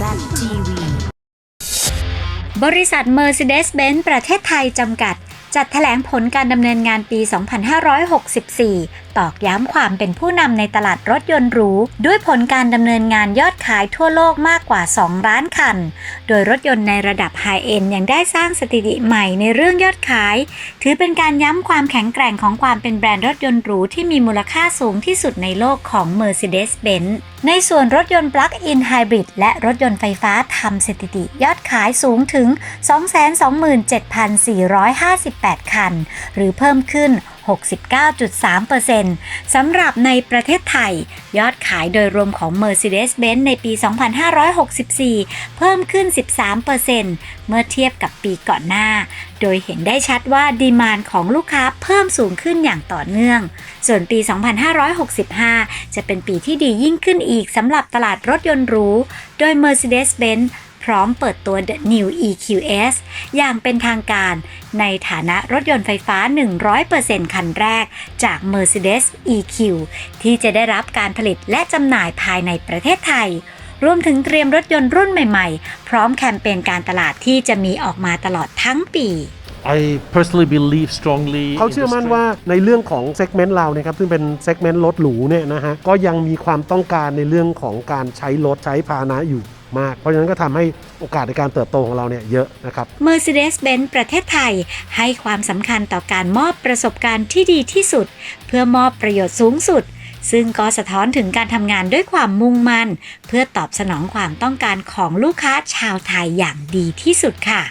ZTV บริษัท Mercedes-Benz ประเทศไทยจำกัด จัดแถลงผลการดำเนินงานปี 2564 ตอกย้ำความเป็นผู้นำในตลาดรถยนต์หรู ด้วยผลการดำเนินงานยอดขายทั่วโลกมากกว่า 2 ล้านคัน โดยรถยนต์ในระดับไฮเอ็นยังได้สร้างสถิติใหม่ในเรื่องยอดขาย ถือเป็นการย้ำความแข็งแกร่งของความเป็นแบรนด์รถยนต์หรูที่มีมูลค่าสูงที่สุดในโลกของ Mercedes-Benz ในส่วนรถยนต์ปลั๊กอินไฮบริดและรถยนต์ไฟฟ้าทำสถิติยอดขายสูงถึง 227,458 คัน หรือเพิ่มขึ้น 69.3%สำหรับในประเทศไทย ยอดขายโดยรวมของ Mercedes-Benz ในปี 2564 เพิ่มขึ้น 13%เมื่อเทียบกับปีก่อนหน้า โดยเห็นได้ชัดว่าดีมานของลูกค้าเพิ่มสูงขึ้นอย่างต่อเนื่อง ส่วนปี 2565 จะเป็นปีที่ดียิ่งขึ้นอีกสำหรับตลาดรถยนต์หรู โดย Mercedes-Benz พร้อมเปิดตัว The New EQS อย่างเป็นทางการในฐานะรถยนต์ไฟฟ้า 100%คันแรกจาก Mercedes EQ ที่จะได้รับการผลิตและจำหน่ายภายในประเทศไทย รวมถึงเตรียมรถยนต์รุ่นใหม่ๆ พร้อมแคมเปญการตลาดที่จะมีออกมาตลอดทั้งปี I personally believe strongly เขาเชื่อมั่นว่าในเรื่องของเซกเมนต์เราเนี่ยครับซึ่งเป็นเซกเมนต์รถหรูเนี่ยนะฮะก็ยังมีความต้องการในเรื่องของการใช้รถใช้พาหนะอยู่ มาก เพราะฉะนั้นก็ทำให้โอกาสในการเติบโตของเราเนี่ยเยอะนะครับ Mercedes-Benz ประเทศไทย ให้ความสำคัญต่อการมอบประสบการณ์ที่ดีที่สุด เพื่อมอบประโยชน์สูงสุด ซึ่งก็สะท้อนถึงการทำงานด้วยความมุ่งมั่น เพื่อตอบสนองความต้องการของลูกค้าชาวไทยอย่างดีที่สุดค่ะ